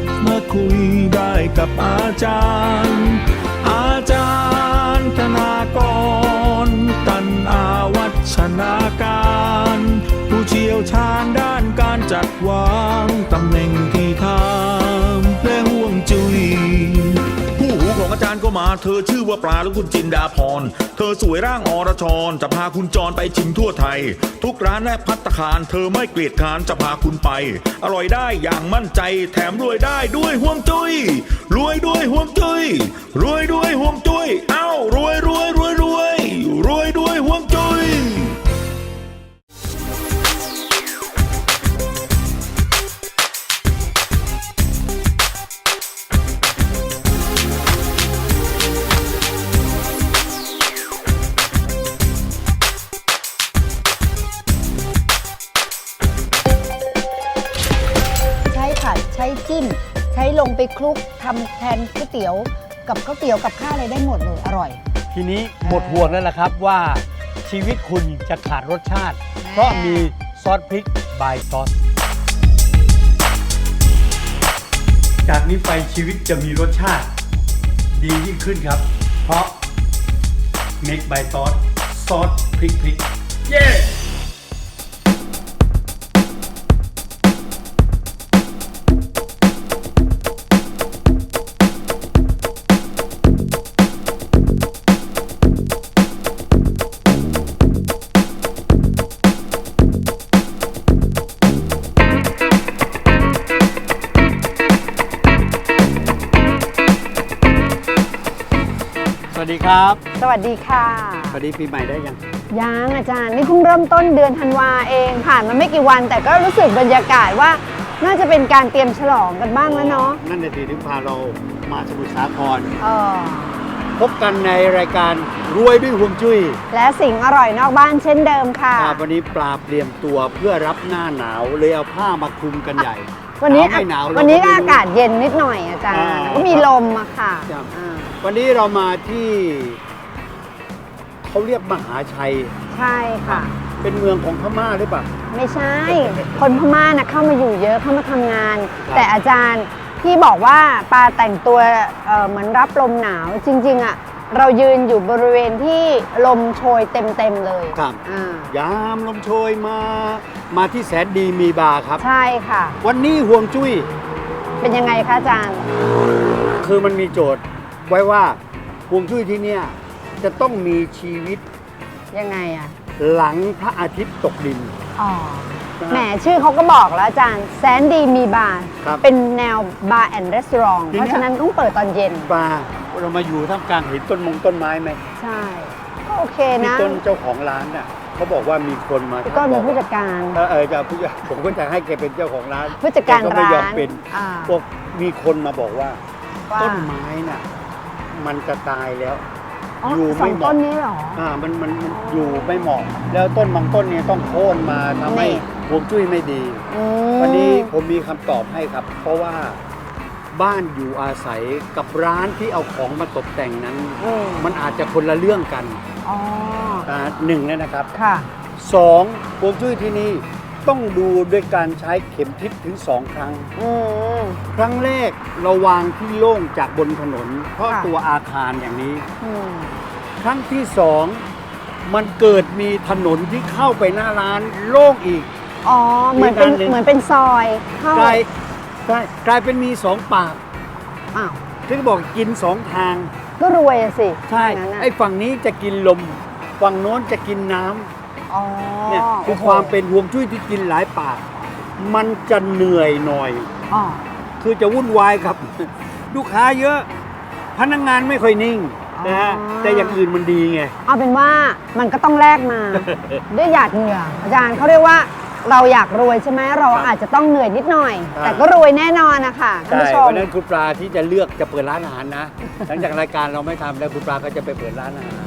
กมาคุยได้กับอาจารย์ อาจารย์ธนากร ตันอาวัชนาการ ผู้เชี่ยวชาญด้านการจัดวางตำแหน่งที่ทำ มาเธอชื่อว่าปลาและคุณจินดาพร เธอสวยร่างอรชร จะพาคุณจรไปชิมทั่วไทย ทุกร้านและพัตคาร เธอไม่เกลียดคานจะพาคุณไป อร่อยได้อย่างมั่นใจ แถมรวยได้ด้วยห่วงจุย้ยรวยด้วยห่วงจุย้ยรวยด้วยห่วงจุย้ยเอ้ารวยรวย เตี๋ยวกับก๋วยเตี๋ยวกับข้าวอะไรได้หมดเลยอร่อย ทีนี้หมดห่วงแล้วล่ะครับว่าชีวิตคุณจะขาดรสชาติ เพราะมีซอสพริกบายซอส จากนี้ไปชีวิตจะมีรสชาติ ดียิ่งขึ้นครับ เพราะ Make by ซอสซอสพริกพริกเย้ วัสดีค่ะ สวัสดีปีใหม่ได้ยัง ยังอาจารย์นี่เพิ่งเริ่มต้นเดือนธันวาเอง ผ่านมาไม่กี่วัน แต่ก็รู้สึกบรรยากาศว่าน่าจะเป็นการเตรียมฉลองกันบ้างแล้วเนาะนั่นน่ะสิถึงพาเรามาสมุทรสาครเออพบกันในรายการรวยด้วยห่วงจุ้ย และสิ่งอร่อยนอกบ้านเช่นเดิมค่ะครับวันนี้ปลาเตรียมตัวเพื่อรับหน้าหนาวเลยเอาผ้ามาคลุมกันใหญ่ วันนี้หาวไม่หนาววันนี้เรก็ไม่รู้อากาศเย็นนิดหน่อยอาจารย์อ่าก็มีลมอะค่ะครับอ่าวันนี้เรามาที่ เขาเรียกมหาชัย ใช่ค่ะ เป็นเมืองของพม่าหรือเปล่า ไม่ใช่ คนพม่านะเข้ามาอยู่เยอะเข้ามาทำงานครับแต่อาจารย์ที่บอกว่าปลาแต่งตัวเอ่อเหมือนรับลมหนาวจริง ๆอะเรายืนอยู่บริเวณที่ลมโชยเต็มๆเลยครับ อ่ายามลมโชยมา มาที่แสนดีมีบาร์ครับ ใช่ค่ะ วันนี้ห่วงจุ้ย เป็นยังไงคะอาจารย์ คือมันมีโจทย์ไว้ว่าห่วงจุ้ยที่เนี่ย จะต้องมีชีวิตยังไงอะหลังพระอาทิตย์ตกดิน อ๋อนะฮะแหมชื่อเขาก็บอกแล้วอาจารย์แสนดีมีบาร์ครับเป็นแนวบาร์แอนด์รีสอร์ททีเนี้ยเพราะฉะนั้นต้องเปิดตอนเย็น ปลาเรามาอยู่ท่ามกลางเห็นต้นมงต้นไม้ไหมใช่ ก็โอเคที่นะต้นเจ้าของร้านน่ะเขาบอกว่ามีคนมาพี่ก้อนเป็นผู้จัดการ เออเออจะผู้จัดผมก็จะให้แกเป็นเจ้าของร้านผู้จัดการแก็ไม่ยอมร้านเป็นอ่าพวกมีคนมาบอกว่า ว่าต้นไม้น่ะมันจะตายแล้ว อ๋ออยู่สไม่องเหมาะต้นนี้เหรอ อ่ามันมันมันอยู่ไม่เหมาะ แล้วต้นบางต้นเนี่ยต้องโค่นมาทำให้นี่ ฮวงจุ้ยไม่ดี อืมวันนี้ผมมีคำตอบให้ครับ เพราะว่าบ้านอยู่อาศัยกับร้านที่เอาของมาตกแต่งนั้น อืมมันอาจจะคนละเรื่องกันอ๋อ อ่าหนึ่งเนี่ยนะครับค่ะ สองฮวงจุ้ยที่นี่ต้องดูด้วยการใช้เข็มทิศถึงสองครั้ง อืม ครั้งแรกเราวางที่โล่งจากบนถนน เพราะค่ะ ตัวอาคารอย่างนี้ อืมครั้งที่สองมันเกิดมีถนนที่เข้าไปหน้าร้านโล่งอีก อ๋อ เหมือนเป็นอีกอันหนึ่ง เหมือนเป็นซอยเข้ากลายกลายกลายเป็นมีสองปากอ้าวที่บอกกินสองทาง ก็รวยอะสิใช่ อย่างนั้นน่ะไอ้ฝั่งนี้จะกินลม ฝั่งโน้นจะกินน้ำอ๋อเนี่ยคือโโหความเป็นห่วงจุ้ยที่กินหลายปาก มันจะเหนื่อยหน่อย อ๋อ คือจะวุ่นวายกับ ลูกค้าเยอะ พนักงานไม่ค่อยนิ่งนะฮะแต่อย่างอื่นมันดีไง เอาเป็นว่ามันก็ต้องแลกมา ด้วยหยาดเหงื่ออาจารย์เขาเรียกว่าเราอยากรวยใช่ไหมเราครับอาจจะต้องเหนื่อยนิดหน่อย อ่า แต่ก็รวยแน่นอนนะคะคุณใช่ผู้ชมเพราะฉะนั้นคุณปลาที่จะเลือกจะเปิดร้านอาหารนะ หลังจากรายการเราไม่ทำแล้วคุณปลาก็จะไปเปิดร้านอาหาร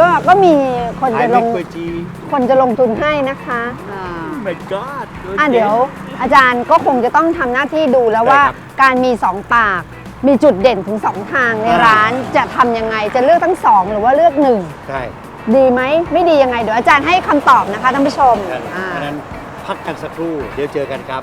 ก็ก็มีคนขายจะลเม็ดงก๋วยจีคนจะลงทุนให้นะคะอ่า my god อะเดี๋ยวอาจารย์ก็คงจะต้องทำหน้าที่ดูแล้วได้ว่าครับการมีสองปาก มีจุดเด่นถึงสองทางในอ่า ร้านจะทำยังไงจะเลือกทั้งสองหรือว่าเลือกหนึ่งใช่ดีไหมไม่ดียังไงเดี๋ยวอาจารย์ให้คำตอบนะคะท่านผู้ชมเพราะฉะนั้นอ่าเพราะฉะนั้นพักกันสักครู่ เดี๋ยวเจอกันครับ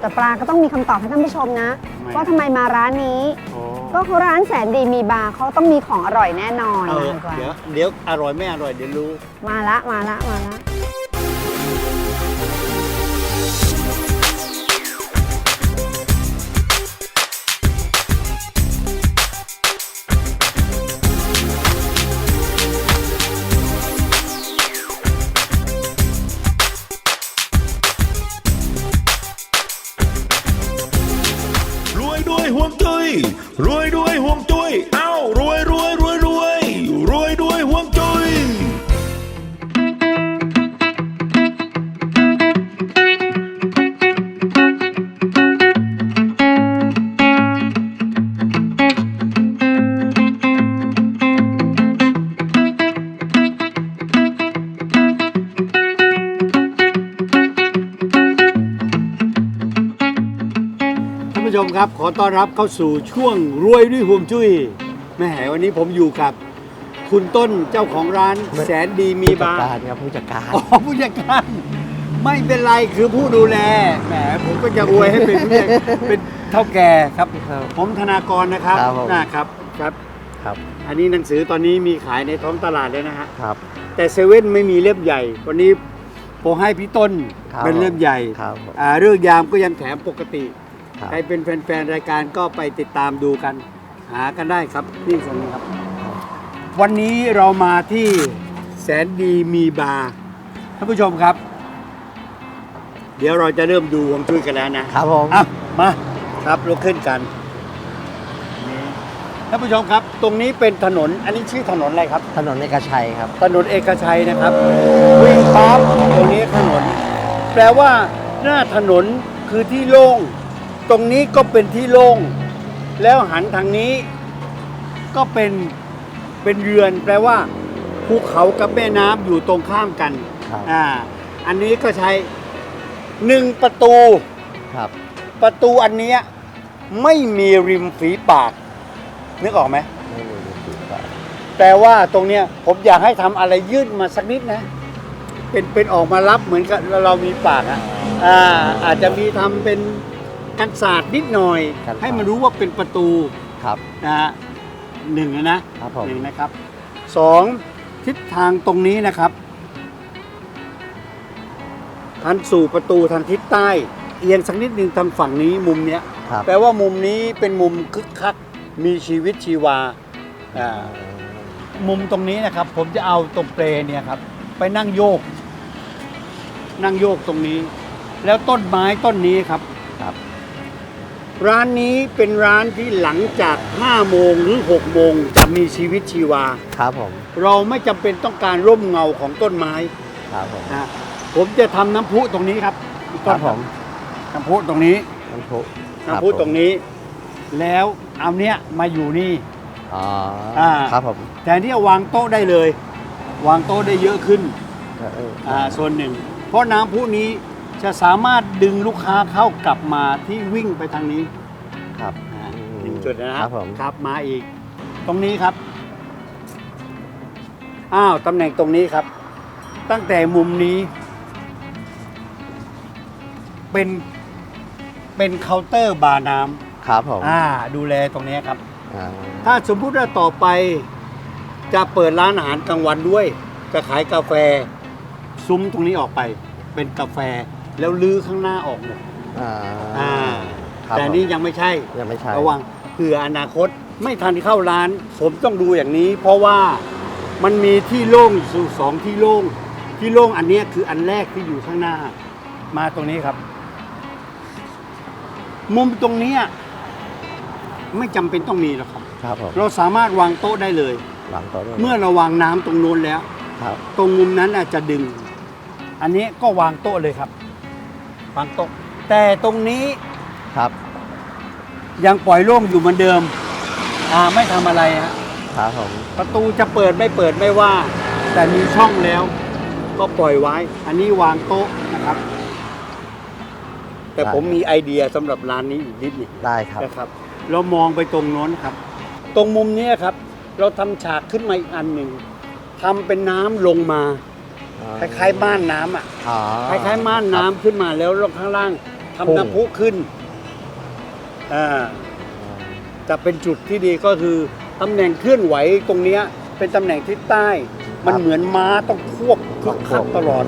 แต่ปลาก็ต้องมีคำตอบให้ท่านผู้ชมนะทำไมว่าทำไมมาร้านนี้ โอ้ ก็เขาร้านแสนดีมีบาร์เขาต้องมีของอร่อยแน่นอนเออนะคะเดี๋ยวเดี๋ยวอร่อยไม่อร่อยเดี๋ยวรู้ มาละมาละมาละ ครับ ขอต้อนรับเข้าสู่ช่วงรวยด้วยห่วงจุ้ยแม่แหวันนี้ผมอยู่กับ คุณต้นเจ้าของร้านแสนดีมีผู้จับาดร์การครับผู้จัดการอ๋อผู้จัดการ ไม่เป็นไรคือผู้ดูแลแหมผมก็จะอวยให้เป็นผู้จัดเป็นเท่าแก่ครับครับผมธนากรนะครับครับผมนะครับครับครับ อันนี้หนังสือตอนนี้มีขายในท้องตลาดเลยนะฮะครับ แต่เซเว่นไม่มีเล่มใหญ่ วันนี้ผมให้พี่ต้นครับเป็นเล่มใหญ่ครับผมอ่าเรื่องยามก็ยังแถมปกติ ครับ ใครเป็นแฟนๆรายการก็ไปติดตามดูกัน หากันได้ครับนี่ส่วนนี้ครับ วันนี้เรามาที่แสนดีมีบาร์ท่านผู้ชมครับ เดี๋ยวเราจะเริ่มดูฮวงจุ้ยกันแล้วนะ ครับผมอะมาครับลุกขึ้นกันนี่ท่านผู้ชมครับ ตรงนี้เป็นถนนอันนี้ชื่อถนนอะไรครับ ถนนเอกชัยครับ ถนนเอกชัยนะครับวิ่งปั๊บตรงนี้ถนน แปลว่าหน้าถนนคือที่โล่ง ตรงนี้ก็เป็นที่โล่ง แล้วหันทางนี้ก็เป็นเป็นเรือนแปลว่าภูเขากับแม่น้ำอยู่ตรงข้ามกันครับ อ่าอันนี้ก็ใช้หนึ่งประตู ครับ ประตูอันเนี้ยไม่มีริมฝีปาก นึกออกไหมไม่มีผู้จัดการแปลว่าตรงเนี้ยผมอยากให้ทำอะไรยื่นมาสักนิดนะ เป็นเป็นออกมารับเหมือนกับเรามีปากอะอ่าอาจจะมีทำเป็น กันศาสตร์นิดหน่อยให้มันรู้ว่าเป็นประตูครับ นะฮะหนึ่งนะครับผม หนึ่งนะครับสองทิศทางตรงนี้นะครับทันสู่ประตูทางทิศใต้ เอียงสักนิดหนึ่งทางฝั่งนี้มุมเนี้ย ครับแปลว่ามุมนี้เป็นมุมคึกคักมีชีวิตชีวาอ่ามุมตรงนี้นะครับ ผมจะเอาตรงเปลเนี่ยครับ ไปนั่งโยก นั่งโยกตรงนี้ แล้วต้นไม้ต้นนี้ครับค รับร้านนี้เป็นร้านที่หลังจาก 5 โมงหรือ 6 โมงจะมีชีวิตชีวา ครับผม เราไม่จำเป็นต้องการร่มเงาของต้นไม้ครับผมนะผมจะทำน้ำพุตรงนี้ครับพี่คต้รันบผมน้ำพุตรงนี้น้ำพุน้ำพุตรงนี้ แล้วเอาเนี้ยมาอยู่นี่ อ๋ออ่าครับผมแทนที่จะวางโต๊ะได้เลย วางโต๊ะได้เยอะขึ้นเอออ่าส่วนหนึ่ง เพราะน้ำพุนี้ จะสามารถดึงลูกค้าเข้ากลับมาที่วิ่งไปทางนี้ครับอ่าอืมหนึ่งจุดนะครับผม ครับมาอีก ตรงนี้ครับอ้าวตำแหน่งตรงนี้ครับ ตั้งแต่มุมนี้ เป็นเป็นเคาน์เตอร์บาร์น้ครับผมำอ่า ดูแลตรงนี้ครับ อ่าถ้าสมมุติว่าต่อไปจะเปิดร้านอาหารกลางวันด้วย จะขายกาแฟ ซุ้มตรงนี้ออกไป เป็นกาแฟ แล้วลื้อข้างหน้าออกหมดอ่าอ่าครับแต่ผมนี่ยังไม่ใช่ ยังไม่ใช่ระวังเผื่ออนาคตไม่ทันเข้าร้าน ผมต้องดูอย่างนี้ เพราะว่ามันมีที่โล่งอยู่สองที่โล่งที่โล่งอันเนี้ยคืออันแรกที่อยู่ข้างหน้า มาตรงนี้ครับ มุมตรงเนี้ยไม่จำเป็นต้องมีหรอกครับ ครับผมเราสามารถวางโต๊ะได้เลย หลังโต๊ะด้วยเมื่อเราวางน้ำตรงนู้นแล้ว ครับ ตรงมุมนั้นอาจจะดึง อันนี้ก็วางโต๊ะเลยครับ วางโต๊ะแต่ตรงนี้ครับยังปล่อยโล่งอยู่เหมือนเดิมอ่าไม่ทำอะไรฮะครับผมประตูจะเปิดไม่เปิดไม่ว่า แต่มีช่องแล้ว ก็ปล่อยไว้ อันนี้วางโต๊ะนะครับ แต่ผมมีไอเดียสำหรับร้านนี้อีกนิดหนึง ได้ครับ นะครับเรามองไปตรงโน้นครับ ตรงมุมนี้ครับ เราทำฉากขึ้นมาอีกอันหนึ่งทำเป็นน้ำลงมา คล้ายๆม่านน้ำอะอ๋อคล้ายๆม่านน้ำขึ้นมาแล้วลงข้างล่างทำน้ำพุขึ้นอ่าจะเป็นจุดที่ดีก็คือตำแหน่งเคลื่อนไหวตรงเนี้ยเป็นตำแหน่งทิศใต้ มันเหมือนม้าต้องควบคึกคักตลอด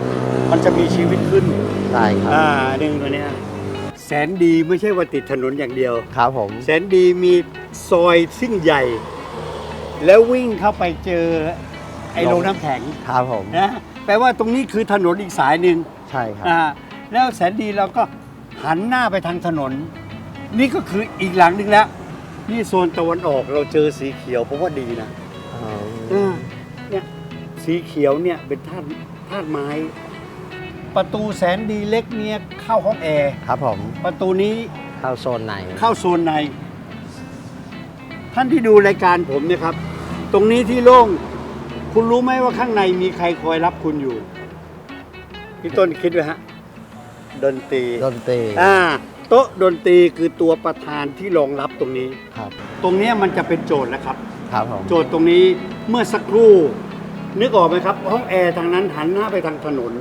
มันจะมีชีวิตขึ้น ได้ครับอ่าหนึ่งตัวเนี้ยแสนดีไม่ใช่ว่าติดถนนอย่างเดียว ครับผม แสนดีมีซอยซิ่งใหญ่ แล้ววิ่งเข้าไปเจอไอ้โรงน้ำแข็งครับผม นะ แปลว่าตรงนี้คือถนนอีกสายหนึ่งใช่ครับ อ่าแล้วแสนดีเราก็หันหน้าไปทางถนน นี่ก็คืออีกหลังหนึ่งแล้ว นี่โซนตะวันออกเราเจอสีเขียวเพราะว่าดีนะอ๋ออ่าเนี่ยสีเขียวเนี่ยเป็นธาตุธาตุไม้ ประตูแสนดีเล็กเนี่ยเข้าห้องแอร์ครับผมประตูนี้เข้าโซนในเข้าโซนใน ท่านที่ดูรายการผมเนี่ยครับ ตรงนี้ที่โล่ง คุณรู้ไหมว่าข้างในมีใครคอยรับคุณอยู่ พี่ต้นคิดไว้ฮะ ดนตรี ดนตรีอ่า โต๊ะดนตรีคือตัวประธานที่รองรับตรงนี้ ครับ ตรงเนี้ยมันจะเป็นโจทย์แล้วครับ ครับผมโจทย์ตรงนี้เมื่อสักครู่ นึกออกไหมครับ ห้องแอร์ทางนั้นหันหน้าไปทางถนน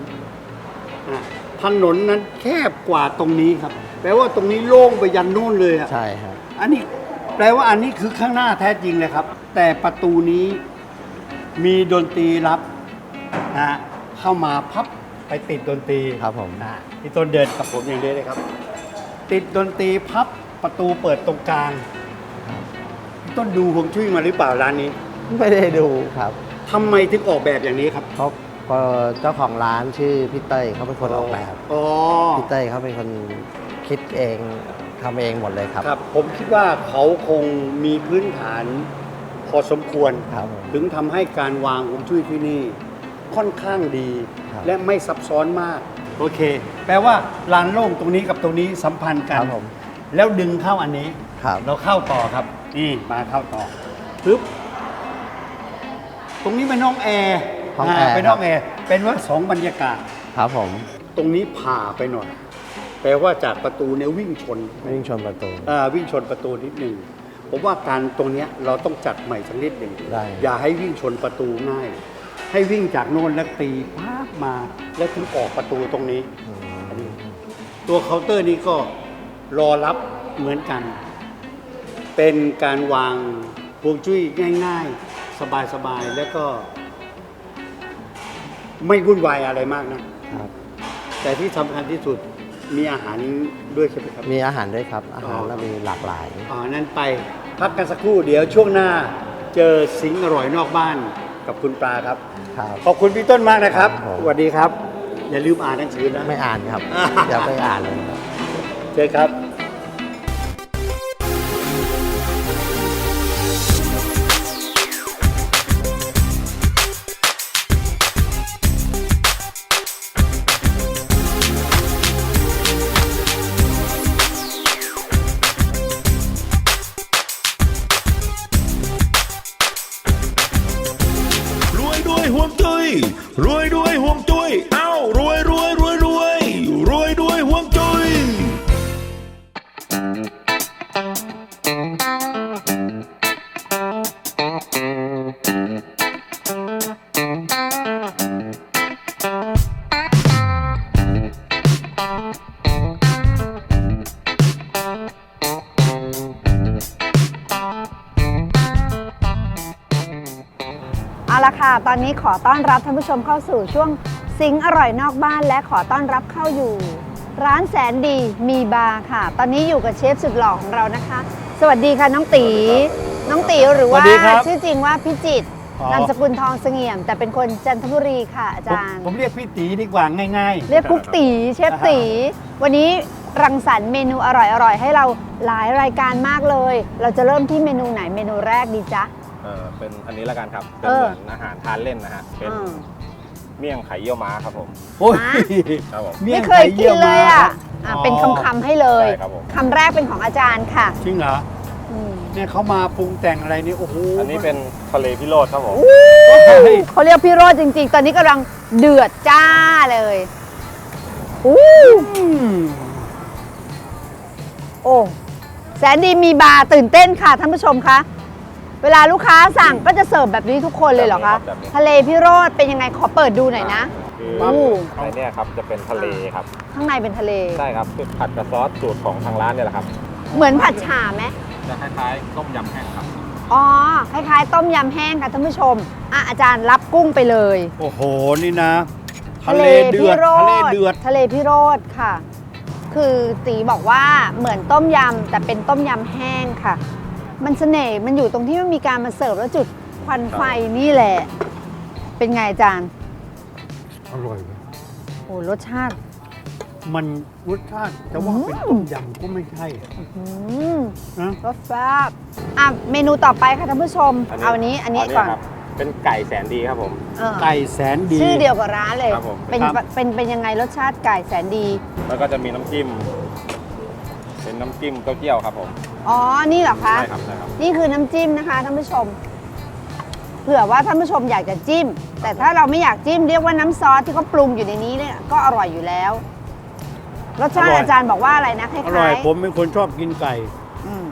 อะถนนนั้นแคบกว่าตรงนี้ครับ แปลว่าตรงนี้โล่งไปยันโน่นเลยอะใช่ครับ อันนี้แปลว่าอันนี้คือข้างหน้าแท้จริงเลยครับ แต่ประตูนี้ มีดนตรีรับนะเข้ามาพับไปติดดนตรีครับผมอะพี่ต้นเดินกับผมอย่างนี้เลยครับ ติดดนตรีพับประตูเปิดตรงกลางพี่ต้นดูฮวงจุ้ยมาหรือเปล่าร้านนี้ไม่ได้ดูครับทำไมถึงออกแบบอย่างนี้ครับเพราะก็เจ้าของร้านชื่อพี่เต้ยเขาเป็นคนออกแบบอ๋อ พี่เต้ยเขาเป็นคนคิดเองทำเองหมดเลยครับ ครับผมคิดว่าเขาคงมีพื้นฐานพ อสมควร ครับผม ถึงทำให้การวางฮวงจุ้ยที่นี่ค่อนข้างดี ครับและไม่ซับซ้อนมาก โอเค แปลว่าลานโล่งตรงนี้กับตรงนี้สัมพันธ์คกันรับผมแล้วดึงเข้าอันนี้ครับ เราเข้าต่อครับ นี่มาเข้าต่อปึ๊บตรงนี้เป็นห้องแอร์ห้องแอร์าเป็นห้องแอร์เป็นว่าสองบรรยากาศ ครับผมตรงนี้ผ่าไปหน่อย แปลว่าจากประตูเนี่ยวิ่งชน วิ่งชนประตู อ่าวิ่งชนประตูนิดหนึ่ง ผมว่าการตรงเนี้ยเราต้องจัดใหม่สักนิดหนึ่งได้ อย่าให้วิ่งชนประตูง่าย ให้วิ่งจากโน่นแล้วตีพาบมาแล้วถึงออกประตูตรงนี้อืมอันนี้ ตัวเคาน์เตอร์นี้ก็รอรับเหมือนกัน เป็นการวางพวงจุ้ยง่าย ๆ สบายๆ แล้วก็ ไม่วุ่นวายอะไรมากนะ ครับ แต่ที่สำคัญที่สุดมีอาหารด้วยใช่ไหมครับ มีอาหารด้วยครับ อาหารอ๋อเรามีหลากหลาย อ๋อ นั้นไป พักกันสักครู่เดี๋ยวช่วงหน้าเจอสิงห์อร่อยนอกบ้านกับคุณปลาครับ ครับขอบคุณพี่ต้นมากนะครับ ครับผม สวัสดีครับ อย่าลืมอ่านหนังสือนะ ไม่อ่านครับอ่าอย่าไปอ่านเลยครับเจอครับ เอาละค่ะ ตอนนี้ขอต้อนรับท่านผู้ชมเข้าสู่ช่วงสิงอร่อยนอกบ้านและขอต้อนรับเข้าอยู่ ร้านแสนดีมีบาร์ค่ะ ตอนนี้อยู่กับเชฟสุดหล่อของเรานะคะ สวัสดีค่ะน้องตีน้องตีหรือว่าสวัสดีครับชื่อจริงว่าพิจิตรอ๋อ นามสกุลทองเสงี่ยม แต่เป็นคนจันทบุรีค่ะอาผมจารย์ ผมเรียกพี่ตีดีกว่าง่ายๆเรียกกุ๊กตีเชฟตี วันนี้รังสรรค์เมนูอร่อยๆ ให้เราหลายรายการมากเลย เราจะเริ่มที่เมนูไหนเมนูแรกดีจ๊ะ เออเป็นอันนี้ละกันครับ เป็นเออเหมือนอาหารทานเล่นนะฮะ เป็นอืม เมี่ยงไข่เยี่ยวม้าครับผมโอ้ยฮะครับผมมี่ไม่งเคยกินเลยอะไข่อะยี่ยวม้าเป็นคำๆให้เลยใช่ครับผม คำแรกเป็นของอาจารย์ค่ะจริงเหรออืมเนี่ยเขามาปรุงแต่งอะไรนี่โอ้โหอันนี้เป็นทะเลพิโรธครับผม เฮ้ยเขาเรียกพี่โรดจริง ๆ ตอนนี้กำลังเดือดจ้าเลยอู้อืมโอ้แสนดีมีบาร์ตื่นเต้นค่ะท่านผู้ชมคะ เวลาลูกค้าสั่งก็จะเสิร์ฟแบบนี้ทุกคนเลยเหรอคะแบบนี้ทะเลพี่โรดเป็นยังไงขอเปิดดูหน่อยนะ คือคือโอ้ในเนี่ยครับจะเป็นทะเลครับ ข้างในเป็นทะเล ใช่ครับคือผัดกับซอสสูตรของทางร้านเนี่ยแหละครับเหมือนผัดฉ่าไหมจะคล้ายๆต้มยำแห้งครับ อ๋อคล้ายๆ ต้มยำแห้งค่ะท่านผู้ชมอะอาจารย์รับกุ้งไปเลยโอ้โห นี่นะ ทะเลเดืพี่อดโรทะเลดเดือด ทะเลพิโรธค่ะ คือตีบอกว่าเหมือนต้มยำแต่เป็นต้มยำแห้งค่ะ มันเสน่ห์มันอยู่ตรงที่มันมีการมาเสิร์ฟแล้วจุดควันไฟนี่แหละ เป็นไงอาจารย์อร่อยเว้ยโอ้รสชาติมันรสชาติแต่ว่าอืมเป็นต้มยำก็ไม่ใช่อืมนะรสแซ่บอะเมนูต่อไปค่ะท่านผู้ชม เอาอันนี้อันนี้ก่อนครับเป็นไก่แสนดีครับผม เออไก่แสนดี ชื่อเดียวกับร้านเลย ครับผม เป็นครับ เป็นเป็นยังไงรสชาติไก่แสนดี แล้วก็จะมีน้ำจิ้ม เป็นน้ำจิ้มเต้าเจี้ยวครับผมอ๋อ นี่เหรอคะ ใช่ครับใช่ครับ นี่คือน้ำจิ้มนะคะท่านผู้ชม เผื่อว่าท่านผู้ชมอยากจะจิ้ม แต่ถ้าเราไม่อยากจิ้มเรียกว่าน้ำซอสที่เขาปรุงอยู่ในนี้เนี่ยก็อร่อยอยู่แล้ว รสชาติอร่อย อาจารย์บอกว่าอะไรนะคล้ายอๆร่อย ผมเป็นคนชอบกินไก่อืม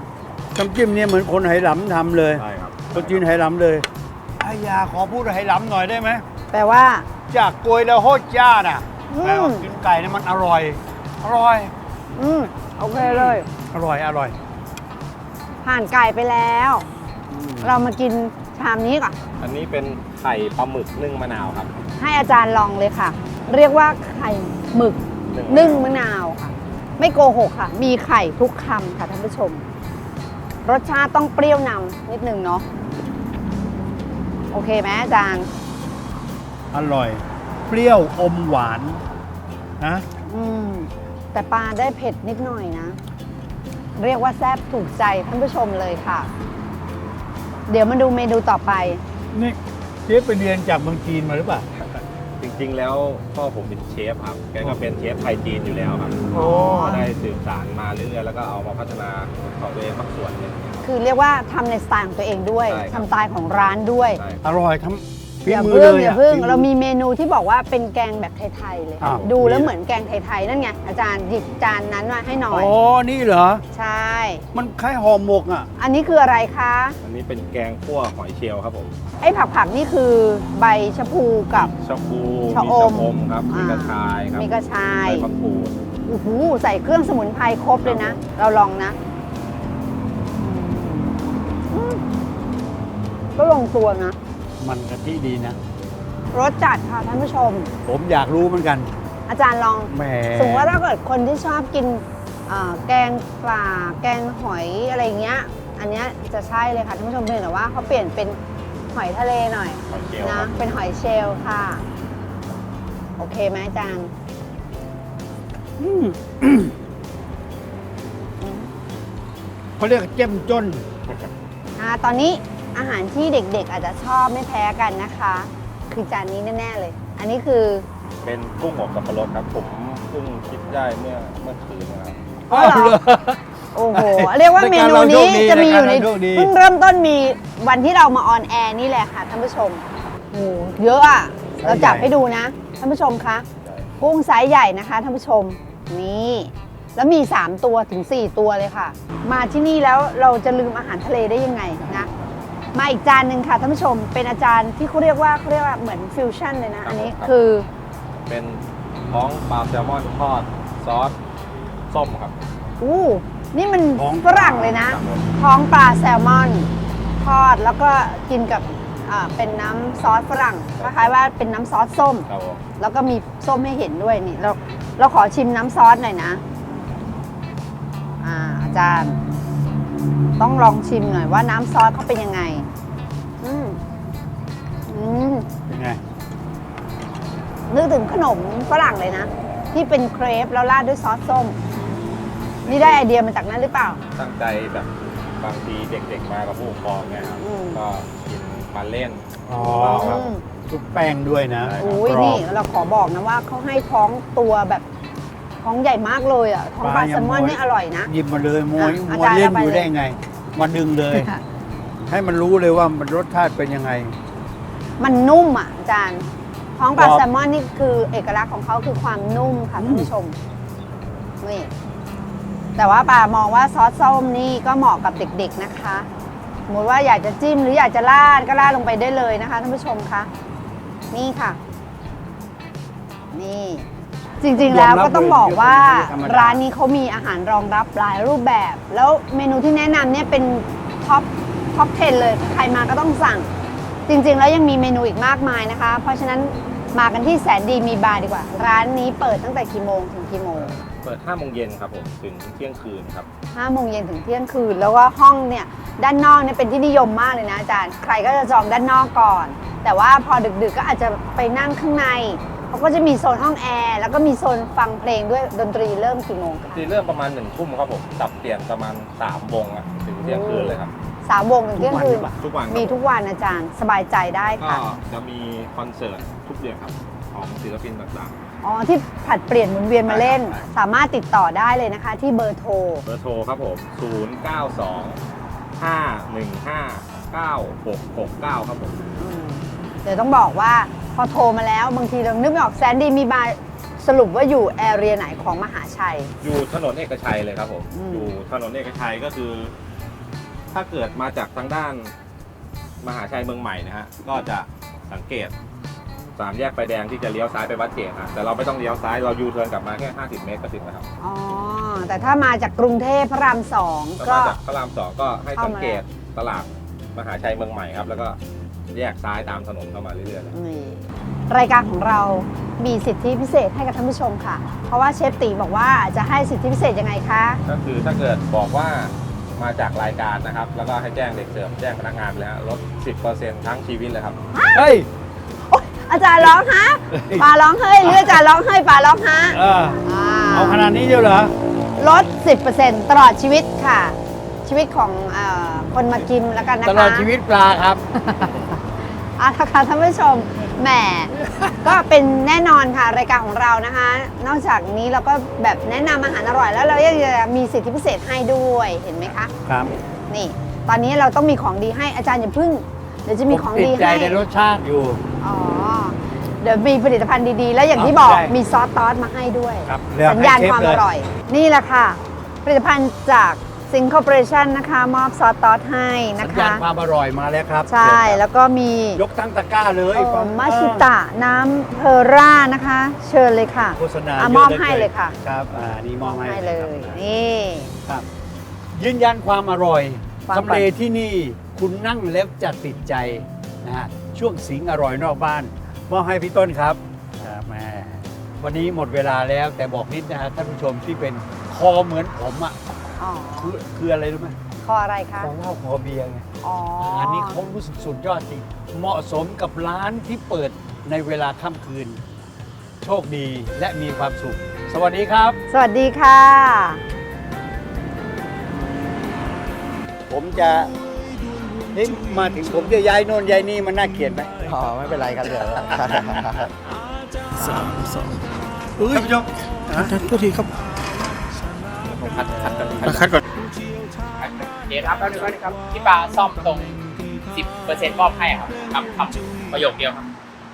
น้ำจิ้มเนี่ยเหมือนคนไหหลำทำเลย ใช่ครับคนจีนไหหลำเลยอายาขอพูดไหหลำหน่อยได้ไหม แปลว่า จากกวยแล้วโฮดจ้าน่ะอืมแปลว่ากินไก่เนี่ยมันอร่อย อร่อย อืมโอเคเลย อร่อยอร่อย ผ่านไก่ไปแล้ว เรามากินชามนี้ก่อน อันนี้เป็นไข่ปลาหมึกนึ่งมะนาวครับ ให้อาจารย์ลองเลยค่ะ เรียกว่าไข่หมึกนึ่งมะนาวค่ะ ไม่โกหกค่ะ มีไข่ทุกคำค่ะท่านผู้ชม รสชาติต้องเปรี้ยวนำนิดนึงเนาะโอเคไหมอาจารย์ อร่อย เปรี้ยวอมหวานนะอืม แต่ปลาได้เผ็ดนิดหน่อยนะ เรียกว่าแซ่บถูกใจท่านผู้ชมเลยค่ะ เดี๋ยวมาดูเมนูต่อไป นี่เชฟไปเรียนจากเมืองจีนมาหรือเปล่า จริงๆ แล้วพ่อผมเป็นเชฟครับ แกก็เป็นเชฟไทยจีนอยู่แล้วครับโอ้ ก็ได้สืบสานมาเรื่อยๆ แล้วก็เอามาพัฒนาของตัวเองบางส่วนเนี่ย คือเรียกว่าทำในสไตล์ของตัวเองด้วยใช่ครับทำสไตล์ของร้านด้วยใช่อร่อยทั้ง ฝีอย่ามือเพิ่งเลยอย่าอะเพิ่งฝีอเรามีเมนูที่บอกว่าเป็นแกงแบบไทยๆเลย อ้าวดูแล้วมี เหมือนแกงไทยๆนั่นไงอาจารย์หยิบจานนั้นมาให้หน่อย อ๋อ นี่เหรอ ใช่ มันคล้ายห่อหมกอะ อันนี้คืออะไรคะอันนี้เป็นแกงคั่วหอยเชลล์ครับผมไอ้ผักๆนี่คือใบชะพูกับ ชะพูชะมีอชะมอมครับมีกระชายครับมีกระชายใบมะกรูดโอ้โหใส่เครื่องสมุนไพรครบเลยนะ เราลองนะอืมก็ลงตัวนะ มันกะทิดีนะ รสจัดค่ะท่านผู้ชม ผมอยากรู้เหมือนกัน อาจารย์ลองแหม สมมติว่าถ้าเกิดคนที่ชอบกินอ่าแกงปลาแกงหอยอะไรเงี้ย อันเนี้ยจะใช่เลยค่ะท่านผู้ชมเพียงแต่ว่าเขาเปลี่ยนเป็นหอยทะเลหน่อยหอยเชลล์คนะรับ เป็นหอยเชลล์ค่ะ โอเคไหมอาจารย์อืมเขาเรียกเจ้มจน อ่าตอนนี้ อาหารที่เด็กๆ อาจจะชอบไม่แพ้กันนะคะ คือจานนี้แน่ๆเลย อันนี้คือเป็นกุ้งอบสับปะรดครับ ผมเพิ่งคิดได้เมื่อเมื่อคืนนะครับ อ๋อเหรอ โอ้โห เรียกว่าเมนูนี้จะมีอยู่ในรายการเราโชคดี เพิ่งเริ่มต้นมีวันที่เรามาออนแอร์นี่แหละค่ะท่านผู้ชมโอ้โหเยอะอะเราจับให้ดูนะท่านผู้ชมคะกุ้งไซส์ใหญ่นะคะท่านผู้ชมนี่ แล้วมี 3 ตัวถึง 4 ตัวเลยค่ะ มาที่นี่แล้วเราจะลืมอาหารทะเลได้ยังไงนะ มาอีกจานหนึ่งค่ะท่านผู้ชม เป็นอาจารย์ที่เขาเรียกว่าเขาเรียกว่าเหมือนฟิวชั่นเลยนะอันนี้คือเป็นท้องปลาแซลมอนทอดซอสส้มครับอู้นี่มันของฝรั่งเลยนะ ครับผมท้องปลาแซลมอน ทอดแล้วก็กินกับอ่าเป็นน้ำซอสฝรั่งคล้ายๆว่าเป็นน้ำซอสส้ม ครับผมแล้วก็มีส้มให้เห็นด้วยนี่เราเราขอชิมน้ำซอสหน่อยนะ อ่าอาจารย์ ต้องลองชิมหน่อยว่าน้ำซอสเขาเป็นยังไงอืมอื มเป็นไง นึกถึงขนมฝรั่งเลยนะ ที่เป็นเครปแล้วราดด้วยซอสส้ม นี่ได้ไอเดียมาจากนั้นหรือเปล่า ตั้งใจแบบบางทีเด็กๆมากับผู้ปกครองเนี่ยครับอืม ก็กินมาเล่น อ๋อครับ อืม ชุบแป้งด้วยนะใช่อุ้ยกรอบนี่เราขอบอกนะว่าเขาให้ท้องตัวแบบท้องใหญ่มากเลยอะท้องปลาปลายังแซลมอนม้วน นี่อร่อยนะ หยิบมาเลยม้วนอะอาม้วจานรย์เล่นเอาไปอยู่เลย ได้ไง มาดึงเลย ให้มันรู้เลยว่ามันรสชาติเป็นยังไง มันนุ่มอะอาจารย์ท้องปลากรอบแซลมอนนี่คือเอกลักษณ์ของเขาคือความนุ่มค่ะอืมท่านผู้ชมนี่แต่ว่าปามองว่าซอสส้มนี่ก็เหมาะกับเด็กๆนะคะสมมติว่าอยากจะจิ้มหรืออยากจะราดก็ราดลงไปได้เลยนะคะท่านผู้ชมคะนี่ค่ะ นี่ จริงๆแล้วก็ต้องบอกว่าร้านนี้เขามีอาหารรองรับหลายรูปแบบ แล้วเมนูที่แนะนำเนี่ยเป็นท็อปท็อป 10 เลย ใครมาก็ต้องสั่ง จริงๆ แล้วยังมีเมนูอีกมากมายนะคะ เพราะฉะนั้นมากันที่แสนดีมีบาร์ดีกว่า ร้านนี้เปิดตั้งแต่กี่โมงถึงกี่โมงเปิด5โมงเย็นครับผมถึงเที่ยงคืนครับ5โมงเย็นถึงเที่ยงคืน แล้วก็ห้องเนี่ยด้านนอกเนี่ยเป็นที่นิยมมากเลยนะอาจารย์ ใครก็จะจองด้านนอกก่อน แต่ว่าพอดึกๆก็อาจจะไปนั่งข้างในเขาก็จะมีโซนห้องแอร์แล้วก็มีโซนฟังเพลงด้วยดนตรีเริ่มกี่โมงคะทีเริ่มประมาณ1นึ่ทุ่มครับผมสับเปลี่ยนประมาณ3วงอะถึงเที่ยงคืนเลยครับ สามวงถึงเที่ยงคืนทุกวันครับมีทุกวันอาจารย์ สบายใจได้ก็ค่ะ จะมีคอนเสิร์ตทุกเดือนครับ ของศิลปินต่าง อ๋อ ที่ผัดเปลี่ยนหมุนเวียนมาเล่น ใช่ครับ สามารถติดต่อได้เลยนะคะ ที่เบอร์โทร ๆ เบอร์โทรครับผม 0 9 2 5 1 5 9 6 6 9 ครับผม อืมเดี๋ยวต้องบอกว่าพอโทรมาแล้วบางทีเรานึกไม่ออกแซนดี้มีบาร์สรุปว่าอยู่แอเรียไหนของมหาชัย อยู่ถนนเอกชัยเลยครับผม อืม อยู่ถนนเอกชัยก็คือ ถ้าเกิดมาจากทางด้านมหาชัยเมืองใหม่นะฮะก็จะสังเกตสามแยกไฟแดงที่จะเลี้ยวซ้ายไปวัดเกตนะแต่เราไม่ต้องเลี้ยวซ้ายเรายูเทิร์นกลับมาแค่ 50 เมตรก็ถึงแล้วครับอ๋อ แต่ถ้ามาจากกรุงเทพพระรามสองก็ก็มาจากพระรามสองก็ให้สังเกตเข้ามาตลาดมหาชัยเมืองใหม่ครับ แล้วก็แยกซ้ายตามถนนเข้ามาเรื่อยๆเลย นี่รายการของเรามีสิทธิพิเศษให้กับท่านผู้ชมค่ะ เพราะว่าเชฟตีบอกว่าจะให้สิทธิพิเศษยังไงคะ ก็คือถ้าเกิดบอกว่า มาจากรายการนะครับ แล้วก็ให้แจ้งเด็กเสิร์ฟแจ้งพนักงานไปแล้วลด 10%ทั้งชีวิตเลยครับ เฮ้ยอาจารย์ร้องฮะปลาร้องเฮ้ยหรืออาจารย์ร้องเฮ้ยปลาร้องฮะเออ อ่าเอาขนาดนี้เดียวเหรอ ลด 10%ตลอดชีวิตค่ะ ชีวิตของเออคนมากินแล้วกันนะคะ ตลอดชีวิตปลาครับ เอาละค่ะท่านผู้ชม แหม ก็เป็นแน่นอนค่ะรายการของเรานะคะ นอกจากนี้เราก็แบบแนะนำอาหารอร่อย แล้วเรายังจะมีสิทธิพิเศษให้ด้วยเห็นไหมคะ ครับนี่ ตอนนี้เราต้องมีของดีให้อาจารย์อย่าพึ่ง เดี๋ยวจะมีผมของติดดีใจให้ในรสชาติอยู่ อ๋อเดี๋ยวมีผลิตภัณฑ์ดีๆ แล้วอย่างที่อะบอกได้มีซอสตอสมาให้ด้วย ครับเลือกสัญญาณให้เชฟความเลอยร่อย นี่แหละค่ะ ผลิตภัณฑ์จาก ซิงค o r p o r a t i o n นะคะมอบซอสตอสให้นะสัญญาณคะ ความอร่อยมาแล้วครับใช่แล้วก็มียกตั้งตะกร้าเลยเอ่อฟังมาชิตะน้ำเพอร่านะคะ เชิญเลยค่ะโฆษณาอะเยมอะอบหลืให้เลยค่ะครับอ่านี่มอบให้ให้เลยครับนี่ ครับ ยืนยันความอร่อยความทำเลที่นี่คุณนั่งแล้วจะติดใจนะฮะช่วงสิงอร่อยนอกบ้านมอบให้พี่ต้นครับครับแหม่วันนี้หมดเวลาแล้วแต่บอกนิดนะฮะท่านผู้ชมที่เป็นคอเหมือนผมอะ อ๋อคือคืออะไรรู้ไหมคออะไรคะคอเหล้าคอเบียร์ไงอ๋ออันนี้เขารู้สึกสุดยอดจริงเหมาะสมกับร้านที่เปิดในเวลาค่ำคืน โชคดีและมีความสุข สวัสดีครับ สวัสดีค่ะ ผมจะนี่มาถึงผมจะย้ายโน่นย้ายนี่มันน่าเกลียดไหมอ๋อไม่เป็นไรครับเดี๋ยว สามสองท่านผู้ชมโทษทีครับคัดคัด กันคัดก่อนเดี๋ยวครับแป๊บนึงแป๊บนึงครับพี่ปาซ่อมตรง 10%มอบให้ครับทำทำประโยคเดียวครับ